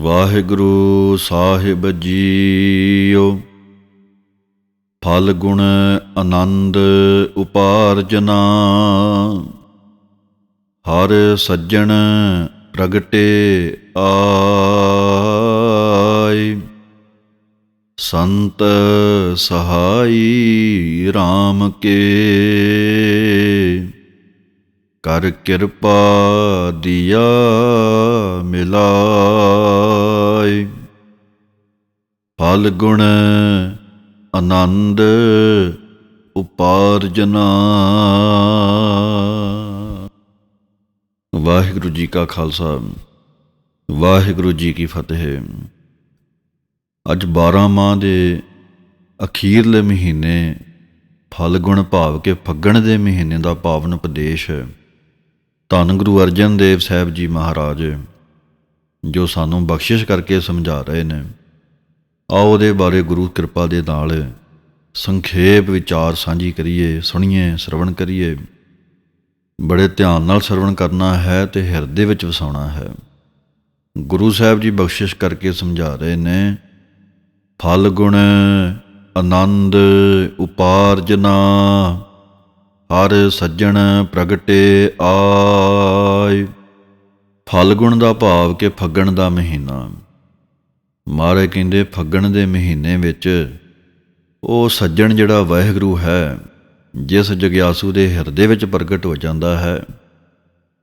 ਵਾਹਿਗੁਰੂ ਸਾਹਿਬ JIO. ਫਲ ਗੁਣ ਆਨੰਦ ਉਪਾਰਜਨਾ। ਹਰ ਸੱਜਣ ਪ੍ਰਗਟੇ ਆਈ ਸੰਤ ਸਹਾਈ RAM ਕੇ। ਕਰ ਕਿਰਪਾ ਦਿਆ ਮਿਲਾਈ ਫਲ ਗੁਣ ਆਨੰਦ ਉਪਾਰਜਨਾ ਵਾਹਿਗੁਰੂ ਜੀ ਕਾ ਖਾਲਸਾ, ਵਾਹਿਗੁਰੂ ਜੀ ਕੀ ਫਤਿਹ। ਅੱਜ 12 ਮਾਹ ਦੇ ਅਖੀਰਲੇ ਮਹੀਨੇ ਫਲਗੁਣ ਭਾਵ ਕੇ ਫੱਗਣ ਦੇ ਮਹੀਨੇ ਦਾ ਪਾਵਨ ਉਪਦੇਸ਼ ਹੈ ਧੰਨ ਗੁਰੂ ਅਰਜਨ ਦੇਵ ਸਾਹਿਬ ਜੀ ਮਹਾਰਾਜ, ਜੋ ਸਾਨੂੰ ਬਖਸ਼ਿਸ਼ ਕਰਕੇ ਸਮਝਾ ਰਹੇ ਨੇ। ਆਓ ਉਹਦੇ ਬਾਰੇ ਗੁਰੂ ਕਿਰਪਾ ਦੇ ਨਾਲ ਸੰਖੇਪ ਵਿਚਾਰ ਸਾਂਝੀ ਕਰੀਏ, ਸੁਣੀਏ, ਸਰਵਣ ਕਰੀਏ। ਬੜੇ ਧਿਆਨ ਨਾਲ ਸਰਵਣ ਕਰਨਾ ਹੈ ਤੇ ਹਿਰਦੇ ਵਿੱਚ ਵਸਾਉਣਾ ਹੈ। ਗੁਰੂ ਸਾਹਿਬ ਜੀ ਬਖਸ਼ਿਸ਼ ਕਰਕੇ ਸਮਝਾ ਰਹੇ ਨੇ, ਫਲ ਗੁਣ ਆਨੰਦ ਉਪਾਰਜਨਾ ਹਰ ਸੱਜਣ ਪ੍ਰਗਟੇ ਆਏ। ਫਲ ਗੁਣ ਦਾ ਭਾਵ ਕਿ ਫੱਗਣ ਦਾ ਮਹੀਨਾ। ਮਾਰੇ ਕਹਿੰਦੇ, ਫੱਗਣ ਦੇ ਮਹੀਨੇ ਵਿੱਚ ਉਹ ਸੱਜਣ ਜਿਹੜਾ ਵਾਹਿਗੁਰੂ ਹੈ, ਜਿਸ ਜਗਿਆਸੂ ਦੇ ਹਿਰਦੇ ਵਿੱਚ ਪ੍ਰਗਟ ਹੋ ਜਾਂਦਾ ਹੈ,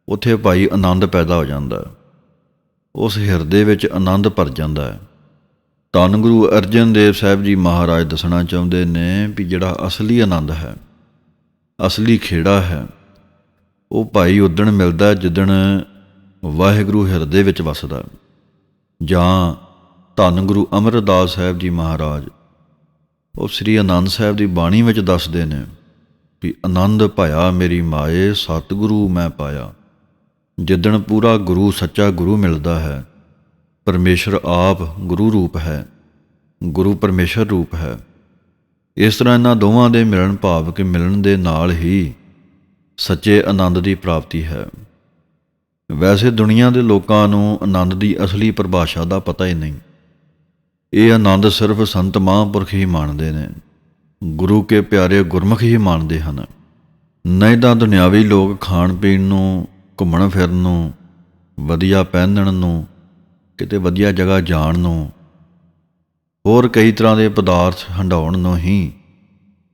ਉਥੇ ਭਾਈ ਆਨੰਦ ਪੈਦਾ ਹੋ ਜਾਂਦਾ। ਉਸ ਹਿਰਦੇ ਵਿੱਚ ਆਨੰਦ ਭਰ ਜਾਂਦਾ ਹੈ। ਧੰਨ ਗੁਰੂ ਅਰਜਨ ਦੇਵ ਸਾਹਿਬ ਜੀ ਮਹਾਰਾਜ ਦੱਸਣਾ ਚਾਹੁੰਦੇ ਨੇ ਵੀ ਜਿਹੜਾ ਅਸਲੀ ਆਨੰਦ ਹੈ ਅਸਲੀ ਖੇੜਾ ਹੈ। ਉਹ ਭਾਈ ਉਦਣ ਮਿਲਦਾ ਜਿੱਦਣ ਵਾਹਿਗੁਰੂ ਹਿਰਦੇ ਵਿੱਚ ਵਸਦਾ ਜਾਂ ਧੰਨ ਗੁਰੂ ਅਮਰਦਾਸ ਸਾਹਿਬ ਜੀ ਮਹਾਰਾਜ, ਉਹ ਸ੍ਰੀ ਆਨੰਦ ਸਾਹਿਬ ਦੀ ਬਾਣੀ ਵਿੱਚ ਦੱਸਦੇ ਨੇ ਵੀ, ਆਨੰਦ ਭਇਆ ਮੇਰੀ ਮਾਏ, ਸਤਿਗੁਰੂ ਮੈਂ ਪਾਇਆ। ਜਿੱਦਣ ਪੂਰਾ ਗੁਰੂ ਸੱਚਾ ਗੁਰੂ ਮਿਲਦਾ ਹੈ, ਪਰਮੇਸ਼ਰ ਆਪ ਗੁਰੂ ਰੂਪ ਹੈ, ਗੁਰੂ ਪਰਮੇਸ਼ਰ ਰੂਪ ਹੈ। ਇਸ ਤਰ੍ਹਾਂ ਇਹਨਾਂ ਦੋਵਾਂ ਦੇ ਮਿਲਣ ਭਾਵ ਕਿ ਮਿਲਣ ਦੇ ਨਾਲ ਹੀ ਸੱਚੇ ਆਨੰਦ ਦੀ ਪ੍ਰਾਪਤੀ ਹੈ। ਵੈਸੇ ਦੁਨੀਆ ਦੇ ਲੋਕਾਂ ਨੂੰ ਆਨੰਦ ਦੀ ਅਸਲੀ ਪਰਿਭਾਸ਼ਾ ਦਾ ਪਤਾ ਹੀ ਨਹੀਂ। ਇਹ ਆਨੰਦ ਸਿਰਫ ਸੰਤ ਮਹਾਂਪੁਰਖ ਹੀ ਮੰਨਦੇ ਨੇ। ਗੁਰੂ ਕੇ ਪਿਆਰੇ ਗੁਰਮੁਖ ਹੀ ਮੰਨਦੇ ਹਨ। ਨਹੀਂ ਤਾਂ ਦੁਨਿਆਵੀ ਲੋਕ ਖਾਣ ਪੀਣ ਨੂੰ, ਘੁੰਮਣ ਫਿਰਨ ਨੂੰ, ਵਧੀਆ ਪਹਿਨਣ ਨੂੰ, ਕਿਤੇ ਵਧੀਆ ਜਗ੍ਹਾ ਜਾਣ ਨੂੰ ਹੋਰ ਕਈ ਤਰ੍ਹਾਂ ਦੇ ਪਦਾਰਥ ਹੰਡਾਉਣ ਨੂੰ ਹੀ,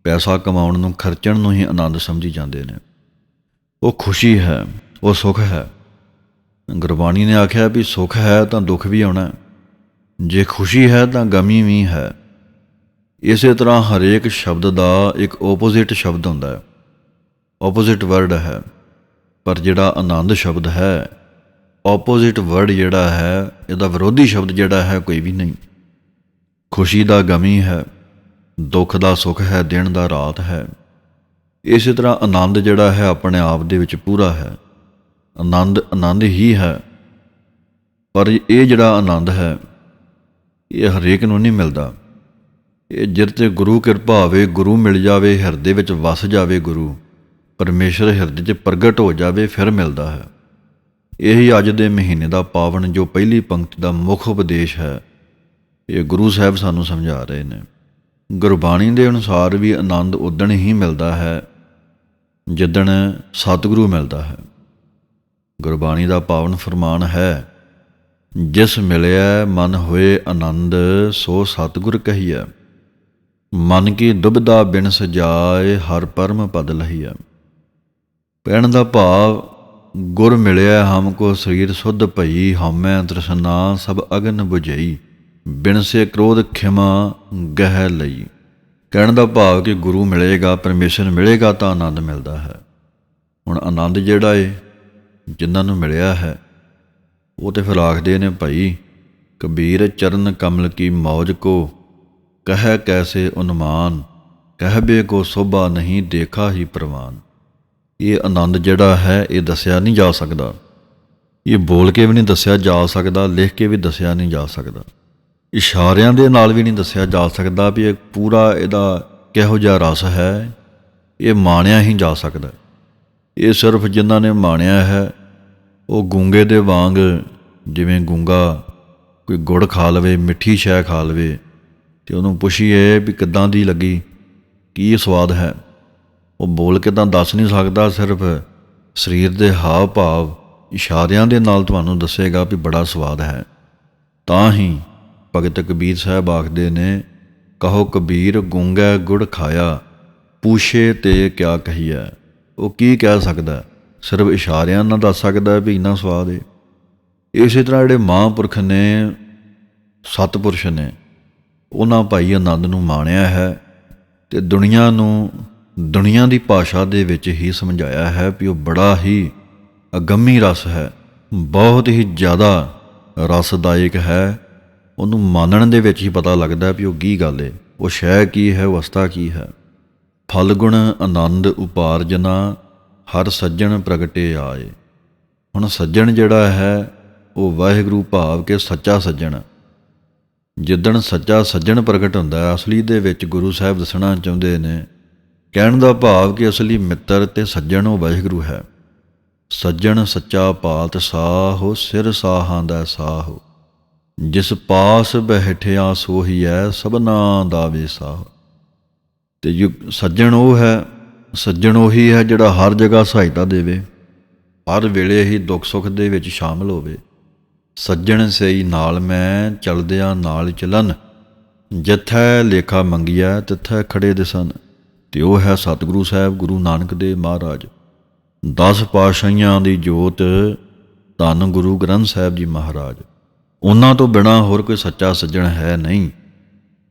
ਪੈਸਾ ਕਮਾਉਣ ਨੂੰ, ਖਰਚਣ ਨੂੰ ਹੀ ਆਨੰਦ ਸਮਝੀ ਜਾਂਦੇ ਨੇ। ਉਹ ਖੁਸ਼ੀ ਹੈ, ਉਹ ਸੁਖ ਹੈ। ਗੁਰਬਾਣੀ ਨੇ ਆਖਿਆ ਵੀ ਸੁਖ ਹੈ ਤਾਂ ਦੁੱਖ ਵੀ ਆਉਣਾ ਜੇ ਖੁਸ਼ੀ ਹੈ ਤਾਂ ਗਮੀ ਵੀ ਹੈ। ਇਸੇ ਤਰ੍ਹਾਂ ਹਰੇਕ ਸ਼ਬਦ ਦਾ ਇੱਕ ਆਪੋਜ਼ਿਟ ਸ਼ਬਦ ਹੁੰਦਾ ਹੈ। ਆਪੋਜ਼ਿਟ ਵਰਡ ਹੈ, ਪਰ ਜਿਹੜਾ ਆਨੰਦ ਸ਼ਬਦ ਹੈ ਆਪੋਜ਼ਿਟ ਵਰਡ ਜਿਹੜਾ ਹੈ, ਇਹਦਾ ਵਿਰੋਧੀ ਸ਼ਬਦ ਜਿਹੜਾ ਹੈ ਕੋਈ ਵੀ ਨਹੀਂ। ਖੁਸ਼ੀ ਦਾ ਗਮੀ ਹੈ, ਦੁੱਖ ਦਾ ਸੁੱਖ ਹੈ, ਦਿਨ ਦਾ ਰਾਤ ਹੈ। ਇਸੇ ਤਰ੍ਹਾਂ ਆਨੰਦ ਜਿਹੜਾ ਹੈ ਆਪਣੇ ਆਪ ਦੇ ਵਿੱਚ ਪੂਰਾ ਹੈ। ਆਨੰਦ ਆਨੰਦ ਹੀ ਹੈ। ਪਰ ਇਹ ਜਿਹੜਾ ਆਨੰਦ ਹੈ, ਇਹ ਹਰੇਕ ਨੂੰ ਨਹੀਂ ਮਿਲਦਾ। ਇਹ ਜਿਰ ਤੇ ਗੁਰੂ ਕਿਰਪਾ ਹੋਵੇ, ਗੁਰੂ ਮਿਲ ਜਾਵੇ, ਹਿਰਦੇ ਵਿੱਚ ਵਸ ਜਾਵੇ ਗੁਰੂ, ਪਰਮੇਸ਼ਰ ਹਿਰਦੇ 'ਚ ਪ੍ਰਗਟ ਹੋ ਜਾਵੇ, ਫਿਰ ਮਿਲਦਾ ਹੈ। ਇਹੀ ਅੱਜ ਦੇ ਮਹੀਨੇ ਦਾ ਪਾਵਨ ਜੋ ਪਹਿਲੀ ਪੰਕਤੀ ਦਾ ਮੁੱਖ ਉਪਦੇਸ਼ ਹੈ। ਇਹ ਗੁਰੂ ਸਾਹਿਬ ਸਾਨੂੰ ਸਮਝਾ ਰਹੇ ਨੇ। ਗੁਰਬਾਣੀ ਦੇ ਅਨੁਸਾਰ ਵੀ ਆਨੰਦ ਉਦਣ ਹੀ ਮਿਲਦਾ ਹੈ, ਜਿੱਦਣ ਸਤਿਗੁਰੂ ਮਿਲਦਾ ਹੈ। ਗੁਰਬਾਣੀ ਦਾ ਪਾਵਨ ਫਰਮਾਨ ਹੈ, ਜਿਸ ਮਿਲਿਆ ਮਨ ਹੋਏ ਆਨੰਦ, ਸੋ ਸਤਿਗੁਰ ਕਹੀਐ। ਮਨ ਕੀ ਦੁਬਦਾ ਬਿਨ ਸਜਾਏ, ਹਰ ਪਰਮ ਪਦ ਲਹੀਐ। ਪੈਣ ਦਾ ਭਾਵ, ਗੁਰ ਮਿਲਿਆ ਹਮ ਕੋ ਸਰੀਰ ਸੁਧ ਭਈ ਹਮੈ ਤ੍ਰਿਸ਼ਨਾ ਸਭ ਅਗਨ ਬੁਝਈ। ਬਿਨਸੇ ਕ੍ਰੋਧ ਖਿਮਾ ਗਹਿ ਲਈ। ਕਹਿਣ ਦਾ ਭਾਵ ਕਿ ਗੁਰੂ ਮਿਲੇਗਾ, ਪਰਮੇਸ਼ਰ ਮਿਲੇਗਾ ਤਾਂ ਆਨੰਦ ਮਿਲਦਾ ਹੈ। ਹੁਣ ਆਨੰਦ ਜਿਹੜਾ ਏ, ਜਿਨ੍ਹਾਂ ਨੂੰ ਮਿਲਿਆ ਹੈ, ਉਹ ਤੇ ਫਿਰ ਆਖਦੇ ਨੇ ਭਾਈ, ਕਬੀਰ ਚਰਨ ਕਮਲ ਕੀ ਮੌਜ ਕੋ, ਕਹਿ ਕੈਸੇ ਉਨਮਾਨ ਕਹਿਬੇ ਕੋ ਸੋਭਾ ਨਹੀਂ ਦੇਖਾ ਹੀ ਪ੍ਰਵਾਨ ਇਹ ਆਨੰਦ ਜਿਹੜਾ ਹੈ, ਇਹ ਦੱਸਿਆ ਨਹੀਂ ਜਾ ਸਕਦਾ। ਇਹ ਬੋਲ ਕੇ ਵੀ ਨਹੀਂ ਦੱਸਿਆ ਜਾ ਸਕਦਾ, ਲਿਖ ਕੇ ਵੀ ਦੱਸਿਆ ਨਹੀਂ ਜਾ ਸਕਦਾ। ਇਸ਼ਾਰਿਆਂ ਦੇ ਨਾਲ ਵੀ ਨਹੀਂ ਦੱਸਿਆ ਜਾ ਸਕਦਾ ਵੀ ਇਹ ਪੂਰਾ ਇਹਦਾ ਕਿਹੋ ਜਿਹਾ ਰਸ ਹੈ। ਇਹ ਮਾਣਿਆ ਹੀ ਜਾ ਸਕਦਾ। ਇਹ ਸਿਰਫ ਜਿਨ੍ਹਾਂ ਨੇ ਮਾਣਿਆ ਹੈ, ਉਹ ਗੂੰਗੇ ਦੇ ਵਾਂਗ ਜਿਵੇਂ ਗੂੰਗਾ ਕੋਈ ਗੁੜ ਖਾ ਲਵੇ, ਮਿੱਠੀ ਸ਼ੈ ਖਾ ਲਵੇ, ਤੇ ਉਹਨੂੰ ਪੁੱਛੀਏ ਵੀ ਕਿੱਦਾਂ ਦੀ ਲੱਗੀ, ਕੀ ਸਵਾਦ ਹੈ। ਉਹ ਬੋਲ ਕੇ ਤਾਂ ਦੱਸ ਨਹੀਂ ਸਕਦਾ, ਸਿਰਫ ਸਰੀਰ ਦੇ ਹਾਵ ਭਾਵ ਇਸ਼ਾਰਿਆਂ ਦੇ ਨਾਲ ਤੁਹਾਨੂੰ ਦੱਸੇਗਾ ਵੀ ਬੜਾ ਸਵਾਦ ਹੈ। ਤਾਂ ਹੀ ਭਗਤ ਕਬੀਰ ਸਾਹਿਬ ਆਖਦੇ ਨੇ, ਕਹੋ ਕਬੀਰ, ਗੁੰਗਾ ਗੁੜ ਖਾਇਆ, ਪੂਛੇ ਤੇ ਕਿਆ ਕਹੀਐ? ਉਹ ਕੀ ਕਹਿ ਸਕਦਾ? ਸਿਰਫ ਇਸ਼ਾਰਿਆਂ ਨਾਲ ਦੱਸ ਸਕਦਾ ਵੀ ਇੰਨਾ ਸਵਾਦ ਏ। ਇਸੇ ਤਰ੍ਹਾਂ ਜਿਹੜੇ ਮਹਾਂਪੁਰਖ ਨੇ, ਸਤਪੁਰਸ਼ ਨੇ, ਉਹਨਾਂ ਭਾਈ ਆਨੰਦ ਨੂੰ ਮਾਣਿਆ ਹੈ ਤੇ ਦੁਨੀਆ ਨੂੰ ਦੁਨੀਆ ਦੀ ਭਾਸ਼ਾ ਦੇ ਵਿੱਚ ਹੀ ਸਮਝਾਇਆ ਹੈ ਵੀ ਉਹ ਬੜਾ ਹੀ ਅਗੰਮੀ ਰਸ ਹੈ, ਬਹੁਤ ਹੀ ਜ਼ਿਆਦਾ ਰਸਦਾਇਕ ਹੈ। ਉਹਨੂੰ ਮਾਨਣ ਦੇ ਵਿੱਚ ਹੀ ਪਤਾ ਲੱਗਦਾ ਵੀ ਉਹ ਕੀ ਗੱਲ ਏ। ਉਹ ਸ਼ੈ ਕੀ ਹੈ ਅਵਸਥਾ ਕੀ ਹੈ। ਫਲਗੁਣ ਆਨੰਦ ਉਪਾਰਜਨਾ, ਹਰ ਸੱਜਣ ਪ੍ਰਗਟੇ ਆਏ। ਹੁਣ ਸੱਜਣ ਜਿਹੜਾ ਹੈ, ਉਹ ਵਾਹਿਗੁਰੂ ਭਾਵ ਕੇ ਸੱਚਾ ਸੱਜਣ। ਜਿੱਦਣ ਸੱਚਾ ਸੱਜਣ ਪ੍ਰਗਟ ਹੁੰਦਾ ਹੈ, ਅਸਲੀ ਦੇ ਵਿੱਚ ਗੁਰੂ ਸਾਹਿਬ ਦੱਸਣਾ ਚਾਹੁੰਦੇ ਨੇ, ਕਹਿਣ ਦਾ ਭਾਵ ਕਿ ਅਸਲੀ ਮਿੱਤਰ ਤੇ ਸੱਜਣ ਉਹ ਵਾਹਿਗੁਰੂ ਹੈ। ਸੱਜਣ ਸੱਚਾ ਪਾਤ ਸਾਹੋ, ਸਿਰ ਸਾਹਾਂ ਦਾ ਸਾਹੋ। ਜਿਸ ਪਾਸ ਬਹਿਠਿਆ ਸੋਹੀਐ ਸਭਨਾ ਦਾ ਵਿਸਾਹ ਤੇ ਜੋ ਸੱਜਣ ਉਹ ਹੈ, ਸੱਜਣ ਉਹੀ ਹੈ ਜਿਹੜਾ ਹਰ ਜਗ੍ਹਾ ਸਹਾਇਤਾ ਦੇਵੇ, ਹਰ ਵੇਲੇ ਹੀ ਦੁੱਖ ਸੁੱਖ ਦੇ ਵਿੱਚ ਸ਼ਾਮਲ ਹੋਵੇ। ਸੱਜਣ ਸਈ ਨਾਲ ਮੈਂ, ਚਲਦਿਆਂ ਨਾਲ ਚਲਨ। ਜਿੱਥੈ ਲੇਖਾ ਮੰਗਿਆ ਤਿੱਥੈ ਖੜੇ ਦਿਸਨ। ਤੇ ਉਹ ਹੈ ਸਤਿਗੁਰੂ ਸਾਹਿਬ, ਗੁਰੂ ਨਾਨਕ ਦੇਵ ਮਹਾਰਾਜ। 10 ਪਾਤਸ਼ਾਹੀਆਂ ਦੀ ਜੋਤ ਧੰਨ ਗੁਰੂ ਗ੍ਰੰਥ ਸਾਹਿਬ ਜੀ ਮਹਾਰਾਜ। ਉਹਨਾਂ ਤੋਂ ਬਿਨਾ ਹੋਰ ਕੋਈ ਸੱਚਾ ਸੱਜਣ ਹੈ ਨਹੀਂ,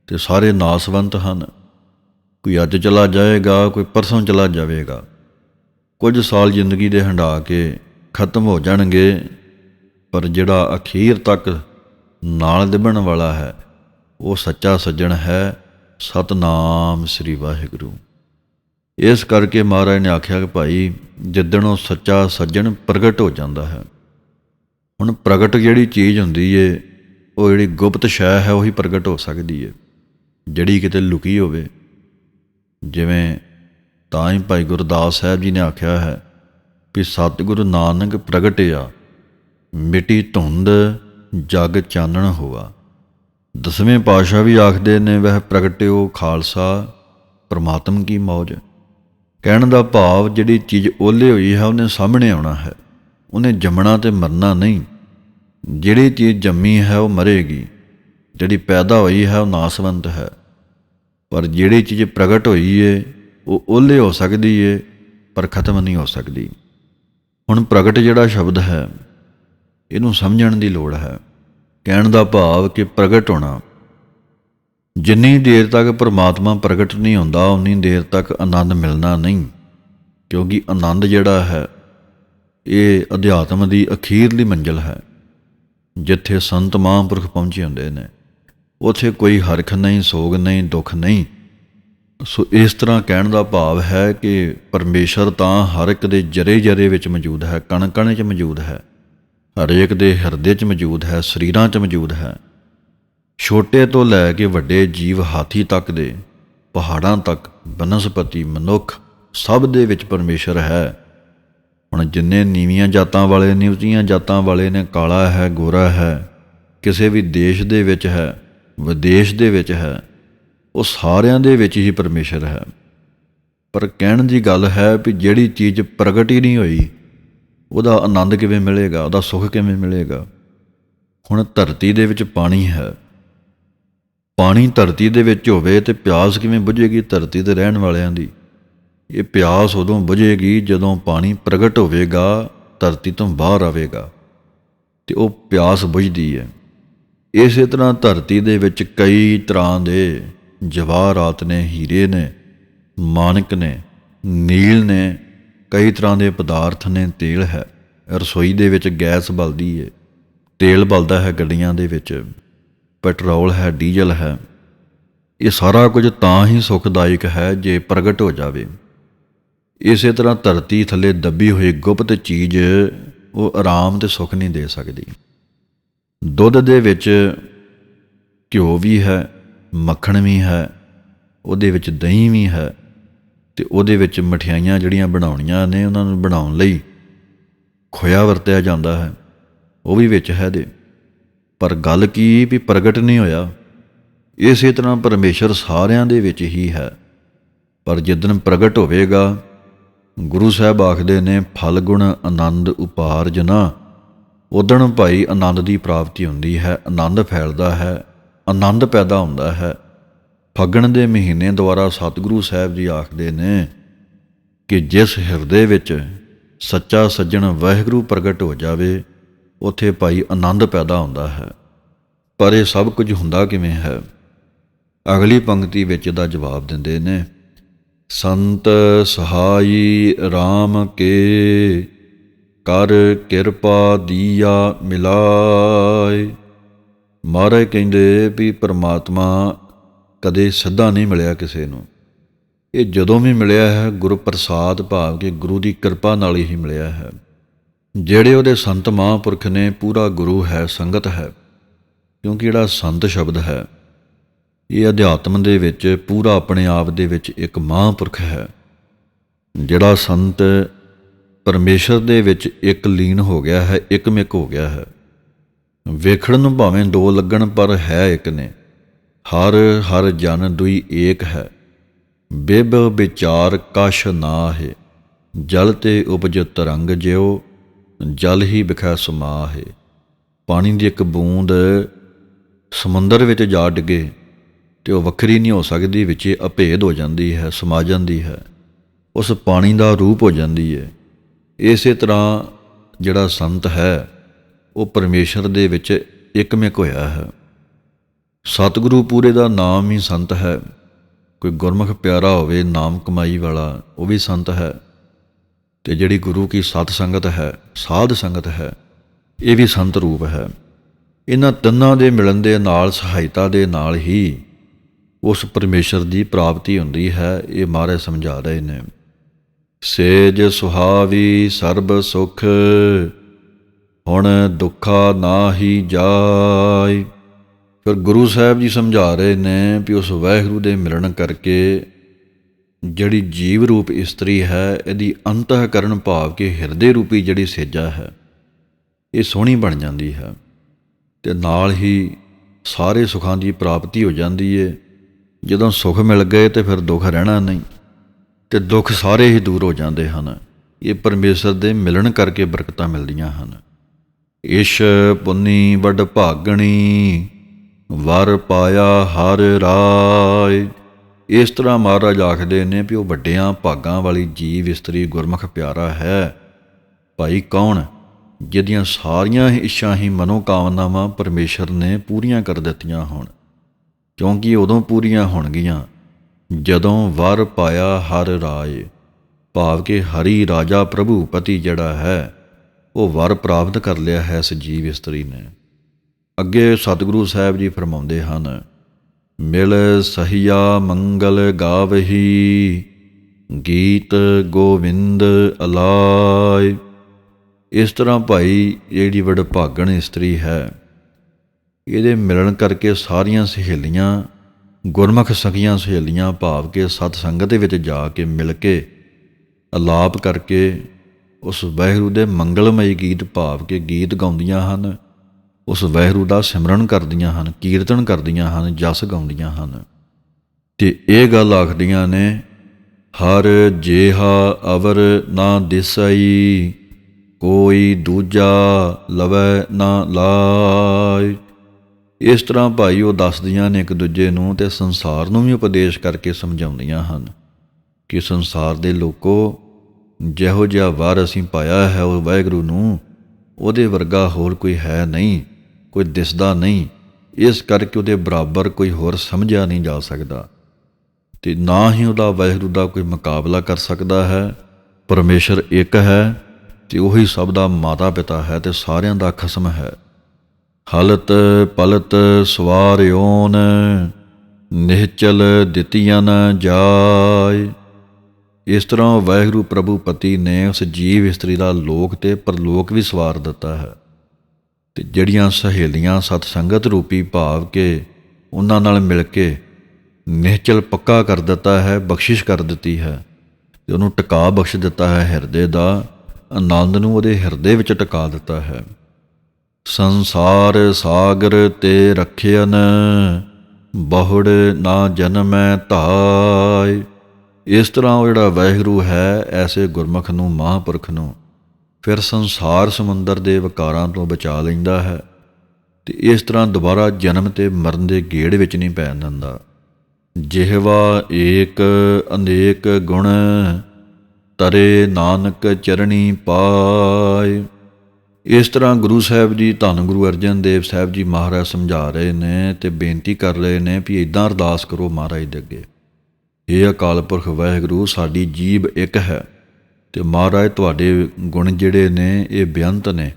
ਤੇ ਸਾਰੇ ਨਾਸਵੰਤ ਹਨ। ਕੋਈ ਅੱਜ ਚਲਾ ਜਾਏਗਾ, ਕੋਈ ਪਰਸੋਂ ਚਲਾ ਜਾਵੇਗਾ। ਕੁਝ ਸਾਲ ਜ਼ਿੰਦਗੀ ਦੇ ਹੰਢਾ ਕੇ ਖਤਮ ਹੋ ਜਾਣਗੇ, ਪਰ ਜਿਹੜਾ ਅਖੀਰ ਤੱਕ ਨਾਲ ਨਿਭਣ ਵਾਲਾ ਹੈ, ਉਹ ਸੱਚਾ ਸੱਜਣ ਹੈ ਸਤਨਾਮ ਸ੍ਰੀ ਵਾਹਿਗੁਰੂ। ਇਸ ਕਰਕੇ ਮਹਾਰਾਜ ਨੇ ਆਖਿਆ ਕਿ ਭਾਈ, ਜਿੱਦਣ ਉਹ ਸੱਚਾ ਸੱਜਣ ਪ੍ਰਗਟ ਹੋ ਜਾਂਦਾ ਹੈ ਹੁਣ ਪ੍ਰਗਟ ਜਿਹੜੀ ਚੀਜ਼ ਹੁੰਦੀ ਏ, ਉਹ ਜਿਹੜੀ ਗੁਪਤ ਸ਼ੈ ਹੈ, ਉਹੀ ਪ੍ਰਗਟ ਹੋ ਸਕਦੀ ਏ। ਜਿਹੜੀ ਕਿਤੇ ਲੁਕੀ ਹੋਵੇ। ਜਿਵੇਂ ਤਾਂ ਹੀ ਭਾਈ ਗੁਰਦਾਸ ਸਾਹਿਬ ਜੀ ਨੇ ਆਖਿਆ ਹੈ ਕਿ ਸਤਿਗੁਰੂ ਨਾਨਕ ਪ੍ਰਗਟਿਆ, ਮਿੱਟੀ ਧੁੰਦ, ਜਗ ਚਾਨਣ ਹੋਆ। ਦਸਵੇਂ ਪਾਤਸ਼ਾਹ ਵੀ ਆਖਦੇ ਨੇ, ਵਹਿ ਪ੍ਰਗਟਿਓ ਖਾਲਸਾ, ਪ੍ਰਮਾਤਮ ਕੀ ਮੌਜ। ਕਹਿਣ ਦਾ ਭਾਵ ਜਿਹੜੀ ਚੀਜ਼ ਓਲੇ ਹੋਈ ਹੈ, ਉਹਨੇ ਸਾਹਮਣੇ ਆਉਣਾ ਹੈ। ਉਹਨੇ ਜੰਮਣਾ ਤੇ ਮਰਨਾ ਨਹੀਂ। ਜਿਹੜੀ ਚੀਜ਼ ਜੰਮੀ ਹੈ ਉਹ ਮਰੇਗੀ, ਜਿਹੜੀ ਪੈਦਾ ਹੋਈ ਹੈ ਉਹ ਨਾਸਵੰਤ ਹੈ। ਪਰ ਜਿਹੜੀ ਚੀਜ਼ ਪ੍ਰਗਟ ਹੋਈ ਏ, ਉਹ ਓਲੇ ਹੋ ਸਕਦੀ ਏ, ਪਰ ਖਤਮ ਨਹੀਂ ਹੋ ਸਕਦੀ। ਹੁਣ ਪ੍ਰਗਟ ਜਿਹੜਾ ਸ਼ਬਦ ਹੈ, ਇਹਨੂੰ ਸਮਝਣ ਦੀ ਲੋੜ ਹੈ। ਕਹਿਣ ਦਾ ਭਾਵ ਕਿ ਪ੍ਰਗਟ ਹੋਣਾ। ਜਿੰਨੀ ਦੇਰ ਤੱਕ ਪਰਮਾਤਮਾ ਪ੍ਰਗਟ ਨਹੀਂ ਹੁੰਦਾ, ਉਨੀ ਦੇਰ ਤੱਕ ਆਨੰਦ ਮਿਲਣਾ ਨਹੀਂ, ਕਿਉਂਕਿ ਆਨੰਦ ਜਿਹੜਾ ਹੈ ਇਹ ਅਧਿਆਤਮ ਦੀ ਅਖੀਰਲੀ ਮੰਜ਼ਲ ਹੈ, ਜਿੱਥੇ ਸੰਤ ਮਹਾਂਪੁਰਖ ਪਹੁੰਚੇ ਹੁੰਦੇ ਨੇ। ਉਥੇ ਕੋਈ ਹਰਖ ਨਹੀਂ, ਸੋਗ ਨਹੀਂ, ਦੁੱਖ ਨਹੀਂ। ਸੋ ਇਸ ਤਰ੍ਹਾਂ ਕਹਿਣ ਦਾ ਭਾਵ ਹੈ ਕਿ ਪਰਮੇਸ਼ਰ ਤਾਂ ਹਰ ਇੱਕ ਦੇ ਜਰੇ ਜਰੇ ਵਿੱਚ ਮੌਜੂਦ ਹੈ ਕਣ ਕਣ 'ਚ ਮੌਜੂਦ ਹੈ, ਹਰੇਕ ਦੇ ਹਿਰਦੇ 'ਚ ਮੌਜੂਦ ਹੈ, ਸਰੀਰਾਂ 'ਚ ਮੌਜੂਦ ਹੈ। ਛੋਟੇ ਤੋਂ ਲੈ ਕੇ ਵੱਡੇ ਜੀਵ ਹਾਥੀ ਤੱਕ ਦੇ, ਪਹਾੜਾਂ ਤੱਕ, ਬਨਸਪਤੀ, ਮਨੁੱਖ, ਸਭ ਦੇ ਵਿੱਚ ਪਰਮੇਸ਼ਰ ਹੈ। ਹੁਣ ਜਿੰਨੇ ਨੀਵੀਆਂ ਜਾਤਾਂ ਵਾਲੇ ਨੇ ਉੱਚੀਆਂ ਜਾਤਾਂ ਵਾਲੇ ਨੇ, ਕਾਲਾ ਹੈ, ਗੋਰਾ ਹੈ, ਕਿਸੇ ਵੀ ਦੇਸ਼ ਦੇ ਵਿੱਚ ਹੈ, ਵਿਦੇਸ਼ ਦੇ ਵਿੱਚ ਹੈ, ਉਹ ਸਾਰਿਆਂ ਦੇ ਵਿੱਚ ਹੀ ਪਰਮੇਸ਼ਰ ਹੈ। ਪਰ ਕਹਿਣ ਦੀ ਗੱਲ ਹੈ ਵੀ ਜਿਹੜੀ ਚੀਜ਼ ਪ੍ਰਗਟ ਹੀ ਨਹੀਂ ਹੋਈ, ਉਹਦਾ ਆਨੰਦ ਕਿਵੇਂ ਮਿਲੇਗਾ, ਉਹਦਾ ਸੁੱਖ ਕਿਵੇਂ ਮਿਲੇਗਾ? ਹੁਣ ਧਰਤੀ ਦੇ ਵਿੱਚ ਪਾਣੀ ਹੈ। ਪਾਣੀ ਧਰਤੀ ਦੇ ਵਿੱਚ ਹੋਵੇ ਤੇ ਪਿਆਸ ਕਿਵੇਂ ਬੁਝੇਗੀ ਧਰਤੀ ਤੇ ਰਹਿਣ ਵਾਲਿਆਂ ਦੀ? ਇਹ ਪਿਆਸ ਉਦੋਂ ਬੁਝੇਗੀ ਜਦੋਂ ਪਾਣੀ ਪ੍ਰਗਟ ਹੋਵੇਗਾ, ਧਰਤੀ ਤੋਂ ਬਾਹਰ ਆਵੇਗਾ। ਤੇ ਉਹ ਪਿਆਸ ਬੁਝਦੀ ਹੈ। ਇਸੇ ਤਰ੍ਹਾਂ ਧਰਤੀ ਦੇ ਵਿੱਚ ਕਈ ਤਰ੍ਹਾਂ ਦੇ ਜਵਾਹਰਾਤ ਨੇ, ਹੀਰੇ ਨੇ, ਮਾਨਕ ਨੇ, ਨੀਲ ਨੇ, ਕਈ ਤਰ੍ਹਾਂ ਦੇ ਪਦਾਰਥ ਨੇ, ਤੇਲ ਹੈ। ਰਸੋਈ ਦੇ ਵਿੱਚ ਗੈਸ ਬਲਦੀ ਹੈ ਤੇਲ ਬਲਦਾ ਹੈ ਗੱਡੀਆਂ ਦੇ ਵਿੱਚ। ਪੈਟਰੋਲ ਹੈ, ਡੀਜ਼ਲ ਹੈ। ਇਹ ਸਾਰਾ ਕੁਝ ਤਾਂ ਹੀ ਸੁਖਦਾਇਕ ਹੈ ਜੇ ਪ੍ਰਗਟ ਹੋ ਜਾਵੇ। ਇਸੇ ਤਰ੍ਹਾਂ ਧਰਤੀ ਥੱਲੇ ਦੱਬੀ ਹੋਈ ਗੁਪਤ ਚੀਜ਼ ਉਹ ਆਰਾਮ ਤੇ ਸੁੱਖ ਨਹੀਂ ਦੇ ਸਕਦੀ। ਦੁੱਧ ਦੇ ਵਿੱਚ ਘਿਓ ਵੀ ਹੈ, ਮੱਖਣ ਵੀ ਹੈ, ਉਹਦੇ ਵਿੱਚ ਦਹੀਂ ਵੀ ਹੈ ਤੇ ਉਹਦੇ ਵਿੱਚ ਮਠਿਆਈਆਂ ਜਿਹੜੀਆਂ ਬਣਾਉਣੀਆਂ ਨੇ ਉਹਨਾਂ ਨੂੰ ਬਣਾਉਣ ਲਈ ਖੋਇਆ ਵਰਤਿਆ ਜਾਂਦਾ ਹੈ। ਉਹ ਵੀ ਵਿੱਚ ਹੈ ਦੇ ਪਰ ਗੱਲ ਕੀ ਵੀ ਪ੍ਰਗਟ ਨਹੀਂ ਹੋਇਆ। ਇਸੇ ਤਰ੍ਹਾਂ ਪਰਮੇਸ਼ਰ ਸਾਰਿਆਂ ਦੇ ਵਿੱਚ ਹੀ ਹੈ। ਪਰ ਜਿੱਦਨ ਪ੍ਰਗਟ ਹੋਵੇਗਾ ਗੁਰੂ ਸਾਹਿਬ ਆਖਦੇ ਨੇ, ਫਲ ਗੁਣ ਆਨੰਦ ਉਪਾਰਜਨਾ ਉਦਣ ਭਾਈ ਆਨੰਦ ਦੀ ਪ੍ਰਾਪਤੀ ਹੁੰਦੀ ਹੈ, ਆਨੰਦ ਫੈਲਦਾ ਹੈ, ਆਨੰਦ ਪੈਦਾ ਹੁੰਦਾ ਹੈ। ਫੱਗਣ ਦੇ ਮਹੀਨੇ ਦੁਆਰਾ ਸਤਿਗੁਰੂ ਸਾਹਿਬ ਜੀ ਆਖਦੇ ਨੇ ਕਿ ਜਿਸ ਹਿਰਦੇ ਵਿੱਚ ਸੱਚਾ ਸੱਜਣ ਵਾਹਿਗੁਰੂ ਪ੍ਰਗਟ ਹੋ ਜਾਵੇ, ਉਥੇ ਭਾਈ ਆਨੰਦ ਪੈਦਾ ਹੁੰਦਾ ਹੈ। ਪਰ ਇਹ ਸਭ ਕੁਝ ਹੁੰਦਾ ਕਿਵੇਂ ਹੈ? ਅਗਲੀ ਪੰਕਤੀ ਵਿੱਚ ਦਾ ਜਵਾਬ ਦਿੰਦੇ ਨੇ ਸੰਤ ਸਹਾਈ RAM ਕੇ, ਕਰ ਕਿਰਪਾ ਦੀਆ ਮਿਲਾਏ। ਮਹਾਰਾਜ ਕਹਿੰਦੇ ਵੀ ਪ੍ਰਮਾਤਮਾ ਕਦੇ ਸਿੱਧਾ ਨਹੀਂ ਮਿਲਿਆ ਕਿਸੇ ਨੂੰ। ਇਹ ਜਦੋਂ ਵੀ ਮਿਲਿਆ ਹੈ ਗੁਰੂ ਪ੍ਰਸਾਦ ਭਾਵ ਕਿ ਗੁਰੂ ਦੀ ਕਿਰਪਾ ਨਾਲ ਹੀ ਮਿਲਿਆ ਹੈ। ਜਿਹੜੇ ਉਹਦੇ ਸੰਤ ਮਹਾਂਪੁਰਖ ਨੇ, ਪੂਰਾ ਗੁਰੂ ਹੈ, ਸੰਗਤ ਹੈ। ਕਿਉਂਕਿ ਜਿਹੜਾ ਸੰਤ ਸ਼ਬਦ ਹੈ ਇਹ ਅਧਿਆਤਮ ਦੇ ਵਿੱਚ ਪੂਰਾ ਆਪਣੇ ਆਪ ਦੇ ਵਿੱਚ ਇੱਕ ਮਹਾਂਪੁਰਖ ਹੈ, ਜਿਹੜਾ ਸੰਤ ਪਰਮੇਸ਼ਰ ਦੇ ਵਿੱਚ ਇੱਕ ਲੀਨ ਹੋ ਗਿਆ ਹੈ, ਇੱਕਮਿਕ ਹੋ ਗਿਆ ਹੈ। ਵੇਖਣ ਨੂੰ ਭਾਵੇਂ ਦੋ ਲੱਗਣ, ਪਰ ਹੈ ਇੱਕ ਨੇ। ਹਰ ਹਰ ਜਨ ਦੁਈ ਏਕ ਹੈ। ਬਿਬ ਵਿਚਾਰ ਕਸ਼ ਹੈ ਜਲ ਤੇ ਉਪਜ ਤਰੰਗ ਜਿਉ, ਜਲ ਹੀ ਵਿਖੈ ਸਮਾਹਿ। ਪਾਣੀ ਦੀ ਇੱਕ ਬੂੰਦ ਸਮੁੰਦਰ ਵਿੱਚ ਜਾ ਡਿੱਗੇ। ਤੇ ਉਹ ਵੱਖਰੀ ਨਹੀਂ ਹੋ ਸਕਦੀ, ਵਿੱਚ ਅਭੇਦ ਹੋ ਜਾਂਦੀ ਹੈ, ਸਮਾ ਜਾਂਦੀ ਹੈ। ਉਸ ਪਾਣੀ ਦਾ ਰੂਪ ਹੋ ਜਾਂਦੀ ਹੈ। ਇਸੇ ਤਰ੍ਹਾਂ ਜਿਹੜਾ ਸੰਤ ਹੈ, ਉਹ ਪਰਮੇਸ਼ਰ ਦੇ ਵਿੱਚ ਇੱਕਮਿਕ ਹੋਇਆ ਹੈ। ਸਤਿਗੁਰੂ ਪੂਰੇ ਦਾ ਨਾਮ ਹੀ ਸੰਤ ਹੈ। ਕੋਈ ਗੁਰਮੁਖ ਪਿਆਰਾ ਹੋਵੇ, ਨਾਮ ਕਮਾਈ ਵਾਲਾ, ਉਹ ਵੀ ਸੰਤ ਹੈ। ਤੇ ਜਿਹੜੀ ਗੁਰੂ ਕੀ ਸਤ ਸੰਗਤ ਹੈ, ਸਾਧ ਸੰਗਤ ਹੈ, ਇਹ ਵੀ ਸੰਤ ਰੂਪ ਹੈ। ਇਹਨਾਂ ਤਿੰਨਾਂ ਦੇ ਮਿਲਣ ਦੇ ਨਾਲ, ਸਹਾਇਤਾ ਦੇ ਨਾਲ ਹੀ ਉਸ ਪਰਮੇਸ਼ਰ ਦੀ ਪ੍ਰਾਪਤੀ ਹੁੰਦੀ ਹੈ, ਇਹ ਮਹਾਰਾਜ ਸਮਝਾ ਰਹੇ ਨੇ। ਸੇਜ ਸੁਹਾਵੀ ਸਰਬ ਸੁਖ, ਹੁਣ ਦੁੱਖਾ ਨਾਹੀ ਜਾਏ। ਫਿਰ ਗੁਰੂ ਸਾਹਿਬ ਜੀ ਸਮਝਾ ਰਹੇ ਨੇ ਕਿ ਉਸ ਵਾਹਿਗੁਰੂ ਦੇ ਮਿਲਣ ਕਰਕੇ ਜਿਹੜੀ ਜੀਵ ਰੂਪ ਇਸਤਰੀ ਹੈ, ਇਹਦੀ ਅੰਤಃਕਰਨ ਭਾਵ ਕੇ ਹਿਰਦੇ ਰੂਪੀ ਜਿਹੜੀ ਸੇਜਾ ਹੈ, ਇਹ ਸੋਹਣੀ ਬਣ ਜਾਂਦੀ ਹੈ। ਤੇ ਨਾਲ ਹੀ ਸਾਰੇ ਸੁਖਾਂ ਦੀ ਪ੍ਰਾਪਤੀ ਹੋ ਜਾਂਦੀ ਏ। ਜਦੋਂ ਸੁੱਖ ਮਿਲ ਗਏ ਤੇ ਫਿਰ ਦੁੱਖ ਰਹਿਣਾ ਨਹੀਂ, ਤੇ ਦੁੱਖ ਸਾਰੇ ਹੀ ਦੂਰ ਹੋ ਜਾਂਦੇ ਹਨ। ਇਹ ਪਰਮੇਸ਼ਰ ਦੇ ਮਿਲਣ ਕਰਕੇ ਬਰਕਤਾਂ ਮਿਲਦੀਆਂ ਹਨ। ਇਸ਼ ਪੁੰਨੀ ਵੱਡ ਭਾਗਣੀ, ਵਰ ਪਾਇਆ ਹਰ ਰਾਏ। ਇਸ ਤਰ੍ਹਾਂ ਮਹਾਰਾਜ ਆਖਦੇ ਨੇ ਵੀ ਉਹ ਵੱਡਿਆਂ ਭਾਗਾਂ ਵਾਲੀ ਜੀਵ ਇਸਤਰੀ ਗੁਰਮੁਖ ਪਿਆਰਾ ਹੈ। ਭਾਈ ਕੌਣ? ਜਿਹਦੀਆਂ ਸਾਰੀਆਂ ਹੀ ਇੱਛਾ ਹੀ ਮਨੋਕਾਮਨਾਵਾਂ ਪਰਮੇਸ਼ਰ ਨੇ ਪੂਰੀਆਂ ਕਰ ਦਿੱਤੀਆਂ ਹੋਣ। ਕਿਉਂਕਿ ਉਦੋਂ ਪੂਰੀਆਂ ਹੋਣਗੀਆਂ। ਜਦੋਂ ਵਰ ਪਾਇਆ ਹਰ ਰਾਏ, ਭਾਵ ਕਿ ਹਰੀ ਰਾਜਾ ਪ੍ਰਭੂ ਪਤੀ ਜਿਹੜਾ ਹੈ, ਉਹ ਵਰ ਪ੍ਰਾਪਤ ਕਰ ਲਿਆ ਹੈ ਇਸ ਜੀਵ ਇਸਤਰੀ ਨੇ। ਅੱਗੇ ਸਤਿਗੁਰੂ ਸਾਹਿਬ ਜੀ ਫਰਮਾਉਂਦੇ ਹਨ, ਮਿਲ ਸਹੀਆ ਮੰਗਲ ਗਾਵਹੀ, ਗੀਤ ਗੋਵਿੰਦ ਅਲਾਇ ਇਸ ਤਰ੍ਹਾਂ ਭਾਈ ਜਿਹੜੀ ਵਡਭਾਗਣ ਇਸਤਰੀ ਹੈ ਇਹਦੇ ਮਿਲਣ ਕਰਕੇ ਸਾਰੀਆਂ ਸਹੇਲੀਆਂ, ਗੁਰਮੁਖ ਸਖੀਆਂ ਸਹੇਲੀਆਂ ਭਾਵ ਕੇ ਸਤ ਸੰਗਤ ਦੇ ਵਿੱਚ ਜਾ ਕੇ ਮਿਲ ਕੇ ਅਲਾਪ ਕਰਕੇ ਉਸ ਵਹਿਰੂ ਦੇ ਮੰਗਲਮਈ ਗੀਤ ਭਾਵ ਕੇ ਗੀਤ ਗਾਉਂਦੀਆਂ ਹਨ, ਉਸ ਵਹਿਰੂ ਦਾ ਸਿਮਰਨ ਕਰਦੀਆਂ ਹਨ, ਕੀਰਤਨ ਕਰਦੀਆਂ ਹਨ, ਜਸ ਗਾਉਂਦੀਆਂ ਹਨ। ਤੇ ਇਹ ਗੱਲ ਆਖਦੀਆਂ ਨੇ, ਹਰ ਜੇਹਾ ਅਵਰ ਨਾ ਦਿਸਈ, ਕੋਈ ਦੂਜਾ ਲਵੈ ਨਾ ਲਾਇ। ਇਸ ਤਰ੍ਹਾਂ ਭਾਈ ਉਹ ਦੱਸਦੀਆਂ ਨੇ ਇੱਕ ਦੂਜੇ ਨੂੰ ਤੇ ਸੰਸਾਰ ਨੂੰ ਵੀ ਉਪਦੇਸ਼ ਕਰਕੇ ਸਮਝਾਉਂਦੀਆਂ ਹਨ ਕਿ ਸੰਸਾਰ ਦੇ ਲੋਕੋ, ਜਿਹੋ ਜਿਹਾ ਵਾਰ ਅਸੀਂ ਪਾਇਆ ਹੈ ਉਹ ਵਾਹਿਗੁਰੂ ਨੂੰ, ਉਹਦੇ ਵਰਗਾ ਹੋਰ ਕੋਈ ਹੈ ਨਹੀਂ, ਕੋਈ ਦਿਸਦਾ ਨਹੀਂ, ਇਸ ਕਰਕੇ ਉਹਦੇ ਬਰਾਬਰ ਕੋਈ ਹੋਰ ਸਮਝਿਆ ਨਹੀਂ ਜਾ ਸਕਦਾ। ਤੇ ਨਾ ਹੀ ਉਹਦਾ ਵਾਹਿਗੁਰੂ ਦਾ ਕੋਈ ਮੁਕਾਬਲਾ ਕਰ ਸਕਦਾ ਹੈ, ਪਰਮੇਸ਼ਰ ਇੱਕ ਹੈ ਤੇ ਉਹੀ ਸਭ ਦਾ ਮਾਤਾ ਪਿਤਾ ਹੈ ਤੇ ਸਾਰਿਆਂ ਦਾ ਖਸਮ ਹੈ। ਹਲਤ ਪਲਤ ਸਵਾਰਿਓਨ, ਨਿਹਚਲ ਦਿੱਤੀਆਂ ਨਾ ਜਾਏ। ਇਸ ਤਰ੍ਹਾਂ ਵਾਹਿਗੁਰੂ ਪ੍ਰਭੂ ਪਤੀ ਨੇ ਉਸ ਜੀਵ ਇਸਤਰੀ ਦਾ ਲੋਕ ਤੇ ਪਰਲੋਕ ਵੀ ਸਵਾਰ ਦਿੱਤਾ ਹੈ। ਤੇ ਜਿਹੜੀਆਂ ਸਹੇਲੀਆਂ ਸਤ ਸੰਗਤ ਰੂਪੀ ਭਾਵ ਕੇ ਉਹਨਾਂ ਨਾਲ ਮਿਲ ਕੇ ਨਿਹਚਲ ਪੱਕਾ ਕਰ ਦਿੱਤਾ ਹੈ, ਬਖਸ਼ਿਸ਼ ਕਰ ਦਿੱਤੀ ਹੈ ਤੇ ਉਹਨੂੰ ਟਿਕਾ ਬਖਸ਼ ਦਿੱਤਾ ਹੈ ਹਿਰਦੇ ਦਾ, ਆਨੰਦ ਨੂੰ ਉਹਦੇ ਹਿਰਦੇ ਵਿੱਚ ਟਿਕਾ ਦਿੱਤਾ ਹੈ। ਸੰਸਾਰ ਸਾਗਰ ਤੇ ਰਖਿਅਨ, ਬਹੁੜ ਨਾ ਜਨਮੈ ਧਾਇ। ਇਸ ਤਰ੍ਹਾਂ ਉਹ ਜਿਹੜਾ ਵਾਹਿਗੁਰੂ ਹੈ, ਐਸੇ ਗੁਰਮੁਖ ਨੂੰ, ਮਹਾਂਪੁਰਖ ਨੂੰ, ਫਿਰ ਸੰਸਾਰ ਸਮੁੰਦਰ ਦੇ ਵਿਕਾਰਾਂ ਤੋਂ ਬਚਾ ਲੈਂਦਾ ਹੈ। ਤੇ ਇਸ ਤਰ੍ਹਾਂ ਦੁਬਾਰਾ ਜਨਮ ਤੇ ਮਰਨ ਦੇ ਗੇੜ ਵਿੱਚ ਨਹੀਂ ਪੈ ਜਾਂਦਾ ਜਿਹਵਾ ਏਕ ਅਨੇਕ ਗੁਣ, ਤਰੇ ਨਾਨਕ ਚਰਣੀ ਪਾਏ ਇਸ ਤਰ੍ਹਾਂ ਗੁਰੂ ਸਾਹਿਬ ਜੀ, ਧੰਨ ਗੁਰੂ ਅਰਜਨ ਦੇਵ ਸਾਹਿਬ ਜੀ ਮਹਾਰਾਜ ਸਮਝਾ ਰਹੇ ਨੇ ਤੇ ਬੇਨਤੀ ਕਰ ਰਹੇ ਨੇ ਵੀ ਇਦਾਂ ਅਰਦਾਸ ਕਰੋ ਮਹਾਰਾਜ ਦੇ ਅੱਗੇ। ਇਹ ਅਕਾਲ ਪੁਰਖ ਵਾਹਿਗੁਰੂ, ਸਾਡੀ ਜੀਬ ਇੱਕ ਹੈ ਤੇ ਮਹਾਰਾਜ ਤੁਹਾਡੇ ਗੁਣ ਜਿਹੜੇ ਨੇ, ਇਹ ਬੇਅੰਤ ਨੇ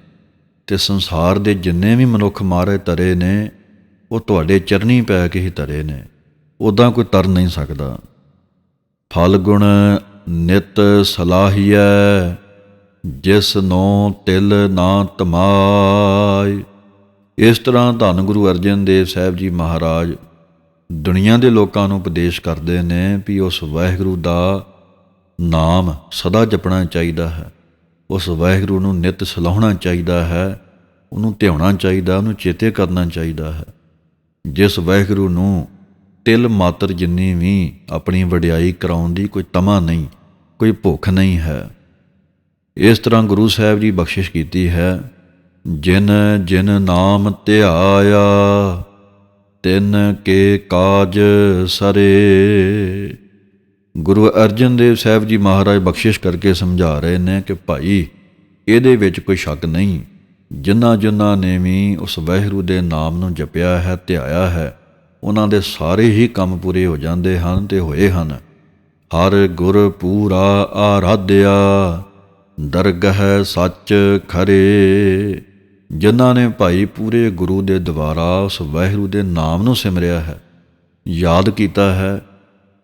ਤੇ ਸੰਸਾਰ ਦੇ ਜਿੰਨੇ ਵੀ ਮਨੁੱਖ ਮਹਾਰਾਜ ਤਰੇ ਨੇ, ਉਹ ਤੁਹਾਡੇ ਚਰਨੀ ਪੈ ਕੇ ਹੀ ਤਰੇ ਨੇ। ਉਦਾਂ ਕੋਈ ਤਰ ਨਹੀਂ ਸਕਦਾ। ਫਲ ਗੁਣ ਨਿਤ ਸਲਾਹੀਐ ਜਿਸ ਨੂੰ ਤਿਲ ਨਾ ਤਮਾਇ। ਇਸ ਤਰ੍ਹਾਂ ਧੰਨ ਗੁਰੂ ਅਰਜਨ ਦੇਵ ਸਾਹਿਬ ਜੀ ਮਹਾਰਾਜ ਦੁਨੀਆ ਦੇ ਲੋਕਾਂ ਨੂੰ ਉਪਦੇਸ਼ ਕਰਦੇ ਨੇ ਵੀ ਉਸ ਵਾਹਿਗੁਰੂ ਦਾ ਨਾਮ ਸਦਾ ਜਪਣਾ ਚਾਹੀਦਾ ਹੈ। ਉਸ ਵਾਹਿਗੁਰੂ ਨੂੰ ਨਿਤ ਸਲਾਹਣਾ ਚਾਹੀਦਾ ਹੈ, ਉਹਨੂੰ ਧਿਆਉਣਾ ਚਾਹੀਦਾ, ਉਹਨੂੰ ਚੇਤੇ ਕਰਨਾ ਚਾਹੀਦਾ ਹੈ। ਜਿਸ ਵਾਹਿਗੁਰੂ ਨੂੰ ਤਿਲ ਮਾਤਰ ਜਿੰਨੀ ਵੀ ਆਪਣੀ ਵਡਿਆਈ ਕਰਾਉਣ ਦੀ ਕੋਈ ਤਮਾ ਨਹੀਂ, ਕੋਈ ਭੁੱਖ ਨਹੀਂ ਹੈ। ਇਸ ਤਰ੍ਹਾਂ ਗੁਰੂ ਸਾਹਿਬ ਜੀ ਬਖਸ਼ਿਸ਼ ਕੀਤੀ ਹੈ, ਜਿਨ ਜਿਨ ਨਾਮ ਧਿਆਇਆ, ਤਿਨ ਕੇ ਕਾਜ ਸਰੇ। ਗੁਰੂ ਅਰਜਨ ਦੇਵ ਸਾਹਿਬ ਜੀ ਮਹਾਰਾਜ ਬਖਸ਼ਿਸ਼ ਕਰਕੇ ਸਮਝਾ ਰਹੇ ਨੇ ਕਿ ਭਾਈ, ਇਹਦੇ ਵਿੱਚ ਕੋਈ ਸ਼ੱਕ ਨਹੀਂ, ਜਿਨ੍ਹਾਂ ਜਿਨ੍ਹਾਂ ਨੇ ਵੀ ਉਸ ਵਹਿਰੂ ਦੇ ਨਾਮ ਨੂੰ ਜਪਿਆ ਹੈ, ਧਿਆਇਆ ਹੈ, ਉਹਨਾਂ ਦੇ ਸਾਰੇ ਹੀ ਕੰਮ ਪੂਰੇ ਹੋ ਜਾਂਦੇ ਹਨ ਤੇ ਹੋਏ ਹਨ। ਹਰ ਗੁਰ ਪੂਰਾ ਆਰਾਧਿਆ। ਦਰਗਹ ਸੱਚ ਖਰੇ। ਜਿਨ੍ਹਾਂ ਨੇ ਭਾਈ ਪੂਰੇ ਗੁਰੂ ਦੇ ਦੁਆਰਾ ਉਸ ਵਾਹਿਗੁਰੂ ਦੇ ਨਾਮ ਨੂੰ ਸਿਮਰਿਆ ਹੈ, ਯਾਦ ਕੀਤਾ ਹੈ,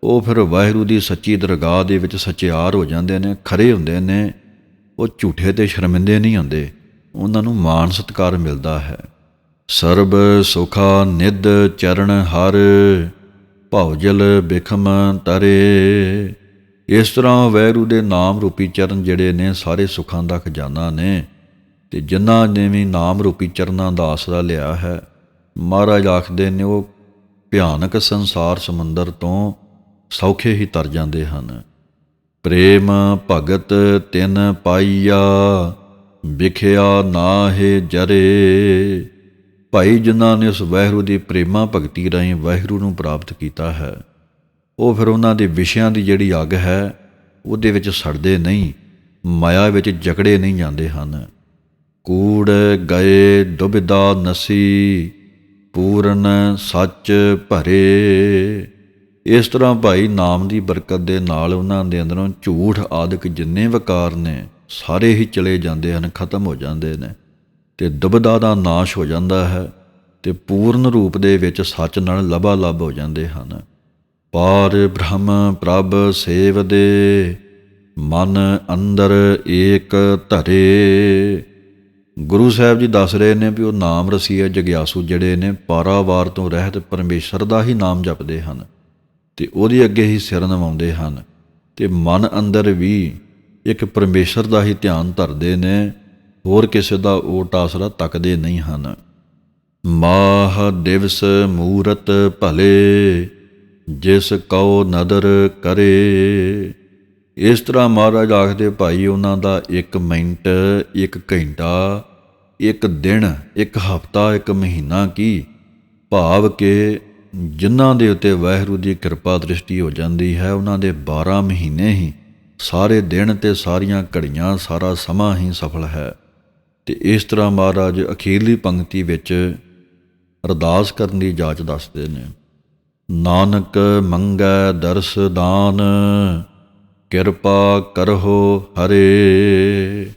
ਉਹ ਫਿਰ ਵਾਹਿਗੁਰੂ ਦੀ ਸੱਚੀ ਦਰਗਾਹ ਦੇ ਵਿੱਚ ਸਚਿਆਰ ਹੋ ਜਾਂਦੇ ਨੇ, ਖਰੇ ਹੁੰਦੇ ਨੇ, ਉਹ ਝੂਠੇ ਤੇ ਸ਼ਰਮਿੰਦੇ ਨਹੀਂ ਹੁੰਦੇ, ਉਹਨਾਂ ਨੂੰ ਮਾਣ ਸਤਕਾਰ ਮਿਲਦਾ ਹੈ। ਸਰਬ ਸੁਖਾ ਨਿਦ ਚਰਨ ਹਰ ਭਉਜਲ ਬਿਖਮ ਤਰੇ। ਇਸ ਤਰ੍ਹਾਂ ਵੈਰੂ ਦੇ ਨਾਮ ਰੂਪੀ ਚਰਨ ਜਿਹੜੇ ਨੇ ਸਾਰੇ ਸੁੱਖਾਂ ਦਾ ਖਜ਼ਾਨਾ ਨੇ ਤੇ ਜਿਨ੍ਹਾਂ ਨੇ ਵੀ ਨਾਮ ਰੂਪੀ ਚਰਨਾਂ ਦਾ ਆਸਰਾ ਲਿਆ ਹੈ, ਮਹਾਰਾਜ ਆਖਦੇ ਨੇ ਉਹ ਭਿਆਨਕ ਸੰਸਾਰ ਸਮੁੰਦਰ ਤੋਂ ਸੌਖੇ ਹੀ ਤਰ ਜਾਂਦੇ ਹਨ। ਪ੍ਰੇਮ ਭਗਤ ਤਿਨ ਪਾਈਆ, ਵਿਖਿਆ ਨਾਹਿ ਜਰੇ। ਭਾਈ ਜਿਨ੍ਹਾਂ ਨੇ ਉਸ ਵਹਿਰੂ ਦੀ ਪ੍ਰੇਮਾ ਭਗਤੀ ਰਾਹੀਂ ਵਹਿਰੂ ਨੂੰ ਪ੍ਰਾਪਤ ਕੀਤਾ ਹੈ ਉਹ ਫਿਰ ਉਹਨਾਂ ਦੇ ਵਿਸ਼ਿਆਂ ਦੀ ਜਿਹੜੀ ਅੱਗ ਹੈ, ਉਹਦੇ ਵਿੱਚ ਸੜਦੇ ਨਹੀਂ, ਮਾਇਆ ਵਿੱਚ ਜਕੜੇ ਨਹੀਂ ਜਾਂਦੇ ਹਨ। ਕੂੜ, ਗਏ ਦੁਬਿਦਾ ਨਸੀ, ਪੂਰਨ, ਸੱਚ ਭਰੇ। ਇਸ ਤਰ੍ਹਾਂ ਭਾਈ ਨਾਮ ਦੀ ਬਰਕਤ ਦੇ ਨਾਲ ਉਹਨਾਂ ਦੇ ਅੰਦਰੋਂ ਝੂਠ ਆਦਿਕ ਜਿੰਨੇ ਵਕਾਰ ਨੇ, ਸਾਰੇ ਹੀ ਚਲੇ ਜਾਂਦੇ ਹਨ, ਖਤਮ ਹੋ ਜਾਂਦੇ ਨੇ। ਤੇ ਦੁਬਦਾ ਦਾ ਨਾਸ਼ ਹੋ ਜਾਂਦਾ ਹੈ ਤੇ ਪੂਰਨ ਰੂਪ ਦੇ ਵਿੱਚ ਸੱਚ ਨਾਲ ਲਬਾ ਲਬ ਹੋ ਜਾਂਦੇ ਹਨ। ਪਾਰ ਬ੍ਰਹਮ ਪ੍ਰਭ ਸੇਵਦੇ, ਮਨ ਅੰਦਰ ਏਕ ਧਰੇ। ਗੁਰੂ ਸਾਹਿਬ ਜੀ ਦੱਸ ਰਹੇ ਨੇ ਵੀ ਉਹ ਨਾਮ ਰਸੀਏ ਜਗਿਆਸੂ ਜਿਹੜੇ ਨੇ ਪਾਰਾਵਾਰ ਤੋਂ ਰਹਿਤ ਪਰਮੇਸ਼ਰ ਦਾ ਹੀ ਨਾਮ ਜਪਦੇ ਹਨ ਤੇ ਉਹਦੇ ਅੱਗੇ ਹੀ ਸਿਰ ਨਵਾਉਂਦੇ ਹਨ ਤੇ ਮਨ ਅੰਦਰ ਵੀ ਇੱਕ ਪਰਮੇਸ਼ਰ ਦਾ ਹੀ ਧਿਆਨ ਧਰਦੇ ਨੇ, ਹੋਰ ਕਿਸੇ ਦਾ ਓਟ ਆਸਰਾ ਤੱਕਦੇ ਨਹੀਂ ਹਨ। ਮਾਹ ਦਿਵਸ ਮੂਰਤ ਭਲੇ ਜਿਸ ਕਉ ਨਦਰ ਕਰੇ। ਇਸ ਤਰ੍ਹਾਂ ਮਹਾਰਾਜ ਆਖਦੇ, ਭਾਈ, ਉਹਨਾਂ ਦਾ 1 ਮਿੰਟ 1 ਘੰਟਾ, ਇੱਕ ਦਿਨ, ਇੱਕ ਹਫ਼ਤਾ, ਇੱਕ ਮਹੀਨਾ ਕੀ? ਭਾਵ ਕਿ ਜਿਨ੍ਹਾਂ ਦੇ ਉੱਤੇ ਵਾਹਿਗੁਰੂ ਦੀ ਕਿਰਪਾ ਦ੍ਰਿਸ਼ਟੀ ਹੋ ਜਾਂਦੀ ਹੈ, ਉਹਨਾਂ ਦੇ 12 ਮਹੀਨੇ ਹੀ ਸਾਰੇ ਦਿਨ ਤੇ ਸਾਰੀਆਂ ਘੜੀਆਂ, ਸਾਰਾ ਸਮਾਂ ਹੀ ਸਫਲ ਹੈ। ਤੇ ਇਸ ਤਰ੍ਹਾਂ ਮਹਾਰਾਜ ਅਖੀਰਲੀ ਪੰਕਤੀ ਵਿੱਚ ਅਰਦਾਸ ਕਰਨ ਦੀ ਜਾਚ ਦੱਸਦੇ ਨੇ। ਨਾਨਕ ਮੰਗੈ ਦਰਸ ਦਾਨ, ਕਿਰਪਾ ਕਰੋ ਹਰੇ।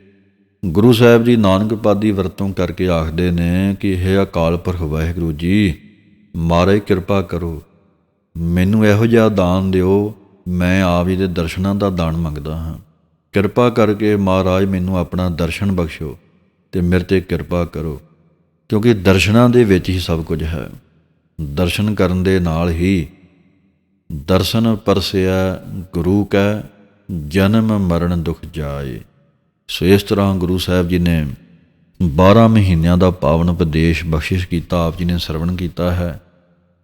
ਗੁਰੂ ਸਾਹਿਬ ਜੀ ਨਾਨਕ ਪਾਦੀ ਵਰਤੋਂ ਕਰਕੇ ਆਖਦੇ ਨੇ ਕਿ ਇਹ ਅਕਾਲ ਪੁਰਖ ਵਾਹਿਗੁਰੂ ਜੀ, ਮਾਰੇ ਕਿਰਪਾ ਕਰੋ। ਮੈਨੂੰ ਇਹੋ ਜਿਹਾ ਦਾਨ ਦਿਓ, ਮੈਂ ਆਪ ਜੀ ਦੇ ਦਰਸ਼ਨਾਂ ਦਾ ਦਾਨ ਮੰਗਦਾ ਹਾਂ। ਕਿਰਪਾ ਕਰਕੇ ਮਹਾਰਾਜ ਮੈਨੂੰ ਆਪਣਾ ਦਰਸ਼ਨ ਬਖਸ਼ੋ ਤੇ ਮੇਰੇ ਤੇ ਕਿਰਪਾ ਕਰੋ, ਕਿਉਂਕਿ ਦਰਸ਼ਨਾਂ ਦੇ ਵਿੱਚ ਹੀ ਸਭ ਕੁਝ ਹੈ। ਦਰਸ਼ਨ ਕਰਨ ਦੇ ਨਾਲ ਹੀ ਦਰਸ਼ਨ ਪਰਸਿਆ ਗੁਰੂ ਕੈ, ਜਨਮ ਮਰਨ ਦੁਖ ਜਾਏ। ਸੋ ਇਸ ਤਰ੍ਹਾਂ ਗੁਰੂ ਸਾਹਿਬ ਜੀ ਨੇ 12 ਮਹੀਨਿਆਂ ਦਾ ਪਾਵਨ ਉਪਦੇਸ਼ ਬਖਸ਼ਿਸ਼ ਕੀਤਾ, ਆਪ ਜੀ ਨੇ ਸਰਵਣ ਕੀਤਾ ਹੈ।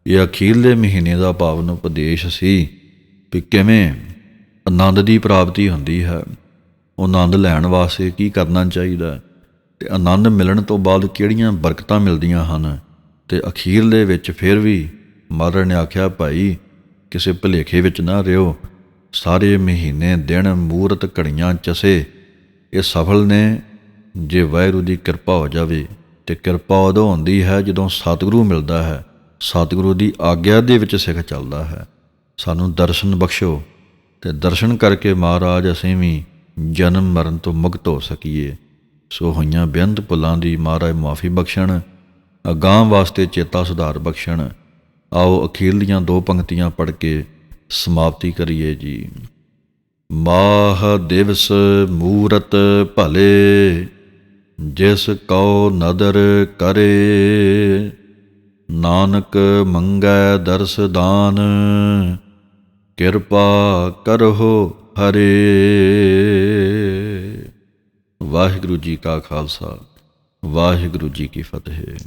ਇਹ ਅਖੀਰਲੇ ਮਹੀਨੇ ਦਾ ਪਾਵਨ ਉਪਦੇਸ਼ ਸੀ ਕਿ ਕਿਵੇਂ ਆਨੰਦ ਦੀ ਪ੍ਰਾਪਤੀ ਹੁੰਦੀ ਹੈ। ਉਹ ਆਨੰਦ ਲੈਣ ਵਾਸਤੇ ਕੀ ਕਰਨਾ ਚਾਹੀਦਾ ਹੈ? ਤੇ ਆਨੰਦ ਮਿਲਣ ਤੋਂ ਬਾਅਦ ਕਿਹੜੀਆਂ ਬਰਕਤਾਂ ਮਿਲਦੀਆਂ ਹਨ? ਤੇ ਅਖੀਰਲੇ ਵਿੱਚ ਫਿਰ ਵੀ ਮਹਾਰਾਜ ਨੇ ਆਖਿਆ, ਭਾਈ, ਕਿਸੇ ਭੁਲੇਖੇ ਵਿੱਚ ਨਾ ਰਿਓ ਸਾਰੇ ਮਹੀਨੇ, ਦਿਨ, ਮੂਰਤ ਘੜੀਆਂ ਚਸੇ। ਇਹ ਸਫਲ ਨੇ। ਜੇ ਵਾਹਿਗੁਰੂ ਦੀ ਕਿਰਪਾ ਹੋ ਜਾਵੇ ਤੇ ਕਿਰਪਾ ਉਦੋਂ ਹੁੰਦੀ ਹੈ ਜਦੋਂ ਸਤਿਗੁਰੂ ਮਿਲਦਾ ਹੈ। ਸਤਿਗੁਰੂ ਦੀ ਆਗਿਆ ਦੇ ਵਿੱਚ ਸਿੱਖ ਚੱਲਦਾ ਹੈ। ਸਾਨੂੰ ਦਰਸ਼ਨ ਬਖਸ਼ੋ ਤੇ ਦਰਸ਼ਨ ਕਰਕੇ ਮਹਾਰਾਜ ਅਸੀਂ ਵੀ ਜਨਮ ਮਰਨ ਤੋਂ ਮੁਕਤ ਹੋ ਸਕੀਏ। ਸੋ ਹੋਈਆਂ ਬੇਅੰਤ ਭੁੱਲਾਂ ਦੀ ਮਹਾਰਾਜ ਮਾਫੀ ਬਖਸ਼ਣ। ਅਗਾਂਹ ਵਾਸਤੇ ਚੇਤਾ ਸੁਧਾਰ ਬਖਸ਼ਣ। ਆਓ ਅਖੀਰਲੀਆਂ ਦੋ ਪੰਕਤੀਆਂ ਪੜ੍ਹ ਕੇ ਸਮਾਪਤੀ ਕਰੀਏ ਜੀ। ਮਾਹ ਦਿਵਸ ਮੂਰਤ ਭਲੇ, ਜਿਸ ਕਉ ਨਦਰ ਕਰੇ। ਨਾਨਕ ਮੰਗੈ ਦਰਸ ਦਾਨ, ਕਿਰਪਾ ਕਰਹੁ ਹਰੇ। ਵਾਹਿਗੁਰੂ ਜੀ ਕਾ ਖਾਲਸਾ, ਵਾਹਿਗੁਰੂ ਜੀ ਕੀ ਫਤਿਹ।